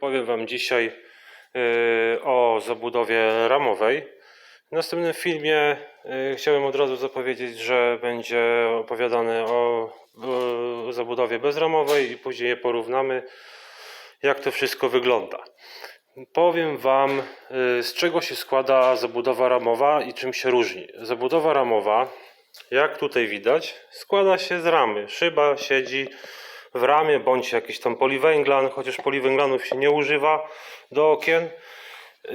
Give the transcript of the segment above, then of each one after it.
Powiem Wam dzisiaj y, o zabudowie ramowej. W następnym filmie y, chciałem od razu zapowiedzieć, że będzie opowiadane o, o zabudowie bezramowej i później je porównamy, jak to wszystko wygląda. Powiem Wam, y, z czego się składa zabudowa ramowa i czym się różni. Zabudowa ramowa, jak tutaj widać, składa się z ramy. Szyba siedzi w ramie, bądź jakiś tam poliwęglan, chociaż poliwęglanów się nie używa do okien. Yy,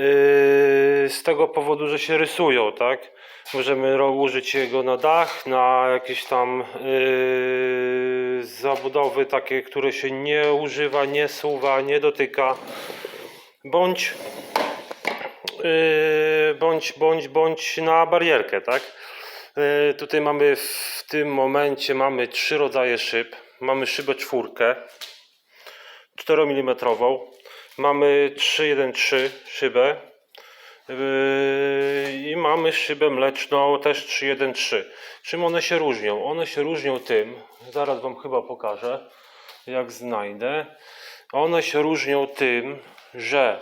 z tego powodu, że się rysują, tak? Możemy użyć jego na dach, na jakieś tam yy, zabudowy takie, które się nie używa, nie suwa, nie dotyka, bądź yy, bądź, bądź, bądź na barierkę, tak? Tutaj mamy w tym momencie mamy trzy rodzaje szyb. Mamy szybę czwórkę 4 mm. Mamy 313 szybę yy, i mamy szybę mleczną też 313. Czym one się różnią? One się różnią tym, zaraz Wam chyba pokażę, jak znajdę. One się różnią tym, że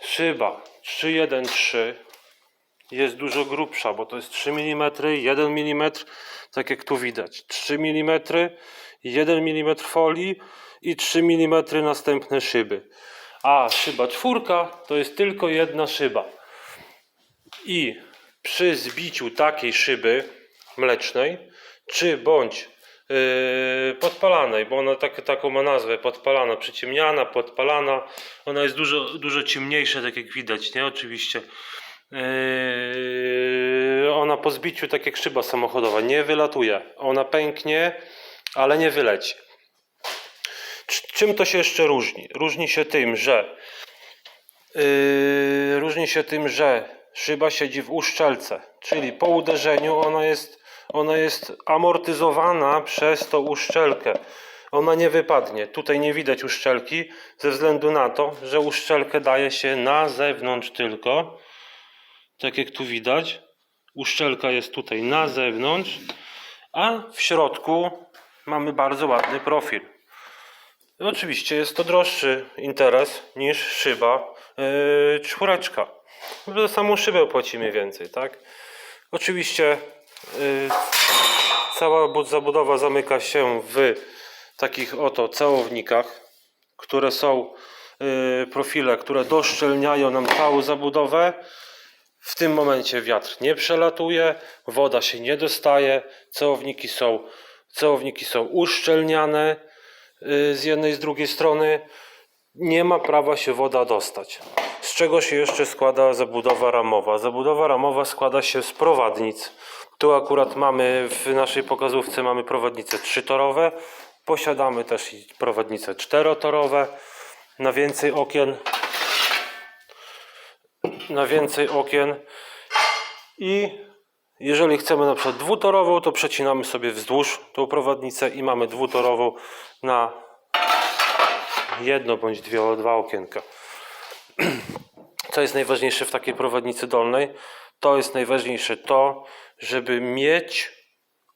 szyba 313 jest dużo grubsza, bo to jest 3 mm, 1 mm, tak jak tu widać. 3 mm, 1 mm folii i 3 mm następne szyby. A szyba czwórka to jest tylko jedna szyba. I przy zbiciu takiej szyby mlecznej, czy bądź yy, podpalanej, bo ona tak, taką ma nazwę, podpalana, przyciemniana, podpalana, ona jest dużo, dużo ciemniejsza, tak jak widać, nie? Oczywiście. Yy, ona po zbiciu, tak jak szyba samochodowa, nie wylatuje. Ona pęknie, ale nie wyleci. Cz- Czym to się jeszcze różni? Różni się tym, że Yy, różni się tym, że szyba siedzi w uszczelce, czyli po uderzeniu ona jest, ona jest amortyzowana przez tą uszczelkę. Ona nie wypadnie. Tutaj nie widać uszczelki ze względu na to, że uszczelkę daje się na zewnątrz tylko. Tak jak tu widać. Uszczelka jest tutaj na zewnątrz, a w środku mamy bardzo ładny profil. Oczywiście jest to droższy interes niż szyba yy, czwóreczka. Za samą szybę płacimy więcej, tak? Oczywiście yy, cała bu- zabudowa zamyka się w takich oto całownikach, które są yy, profile, które doszczelniają nam całą zabudowę. W tym momencie wiatr nie przelatuje, woda się nie dostaje, całowniki są, całowniki są uszczelniane y, z jednej i z drugiej strony. Nie ma prawa się woda dostać. Z czego się jeszcze składa zabudowa ramowa? Zabudowa ramowa składa się z prowadnic. Tu akurat mamy w naszej pokazówce mamy prowadnice trzytorowe. Posiadamy też prowadnice czterotorowe. Na więcej okien na więcej okien i jeżeli chcemy na przykład dwutorową, to przecinamy sobie wzdłuż tą prowadnicę i mamy dwutorową na jedno bądź dwie, dwa okienka. Co jest najważniejsze w takiej prowadnicy dolnej? To jest najważniejsze to, żeby mieć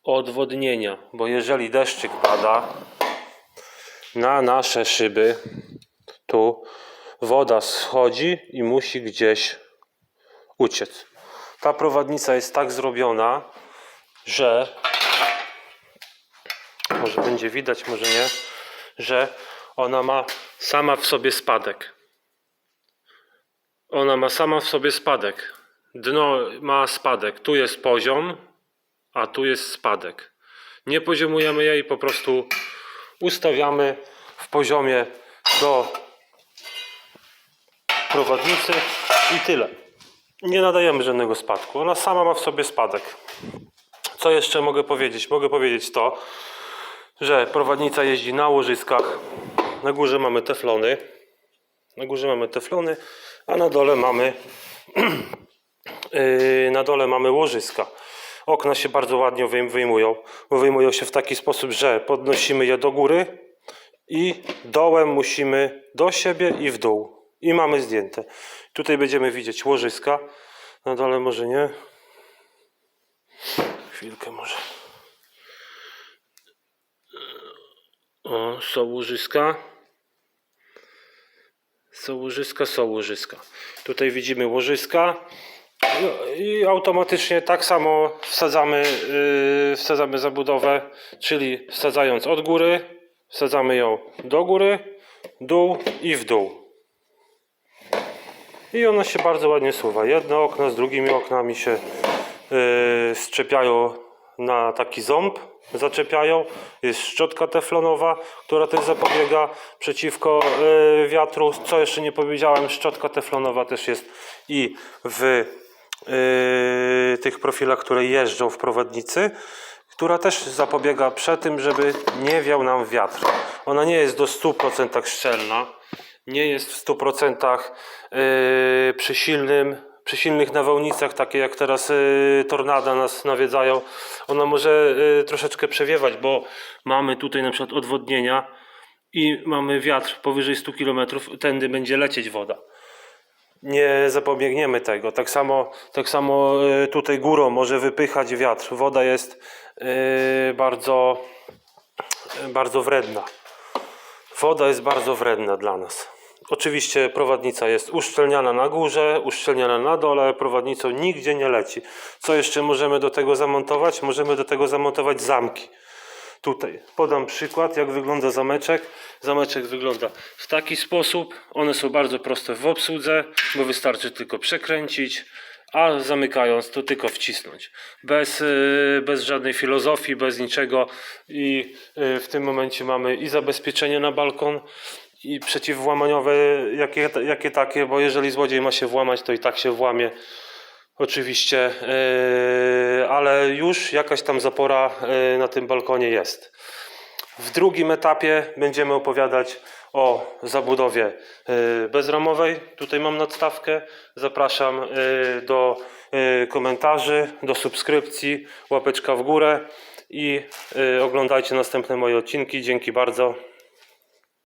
odwodnienia, bo jeżeli deszczyk pada na nasze szyby, tu woda schodzi i musi gdzieś uciec. Ta prowadnica jest tak zrobiona, że może będzie widać, może nie, że ona ma sama w sobie spadek. Ona ma sama w sobie spadek. Dno ma spadek. Tu jest poziom, a tu jest spadek. Nie poziomujemy jej, po prostu ustawiamy w poziomie do prowadnicy i tyle. Nie nadajemy żadnego spadku. Ona sama ma w sobie spadek. Co jeszcze mogę powiedzieć? Mogę powiedzieć to, że prowadnica jeździ na łożyskach. Na górze mamy teflony. Na górze mamy teflony, a na dole mamy yy, na dole mamy łożyska. Okna się bardzo ładnie wyjm- wyjmują. Wyjmują się w taki sposób, że podnosimy je do góry i dołem musimy do siebie i w dół. I mamy zdjęte. Tutaj będziemy widzieć łożyska. Na dole może nie. Chwilkę może. O, są łożyska. Są łożyska, są łożyska. Tutaj widzimy łożyska. No I automatycznie tak samo wsadzamy, yy, wsadzamy zabudowę, czyli wsadzając od góry, wsadzamy ją do góry, dół i w dół. I ona się bardzo ładnie suwa. Jedno okno z drugimi oknami się yy, szczepiają na taki ząb, zaczepiają. Jest szczotka teflonowa, która też zapobiega przeciwko yy, wiatru. Co jeszcze nie powiedziałem, szczotka teflonowa też jest i w yy, tych profilach, które jeżdżą w prowadnicy, która też zapobiega przed tym, żeby nie wiał nam wiatr. Ona nie jest do 100% szczelna, nie jest w 100% yy, przy, silnym, przy silnych nawałnicach, takie jak teraz yy, tornada nas nawiedzają. Ona może yy, troszeczkę przewiewać, bo mamy tutaj na przykład odwodnienia i mamy wiatr powyżej 100 km, tędy będzie lecieć woda nie zapobiegniemy tego. Tak samo, tak samo y, tutaj górą może wypychać wiatr. Woda jest y, bardzo, bardzo wredna. Woda jest bardzo wredna dla nas. Oczywiście prowadnica jest uszczelniana na górze, uszczelniana na dole, prowadnicą nigdzie nie leci. Co jeszcze możemy do tego zamontować? Możemy do tego zamontować zamki. Tutaj podam przykład, jak wygląda zameczek. Zameczek wygląda w taki sposób. One są bardzo proste w obsłudze, bo wystarczy tylko przekręcić, a zamykając to tylko wcisnąć. Bez, yy, bez żadnej filozofii, bez niczego. I yy, w tym momencie mamy i zabezpieczenie na balkon, i przeciwwłamaniowe, jakie, jakie takie, bo jeżeli złodziej ma się włamać, to i tak się włamie. Oczywiście, yy, ale już jakaś tam zapora na tym balkonie jest. W drugim etapie będziemy opowiadać o zabudowie yy, bezramowej. Tutaj mam nadstawkę. Zapraszam yy, do yy, komentarzy, do subskrypcji, łapeczka w górę i oglądajcie następne moje odcinki. Dzięki bardzo.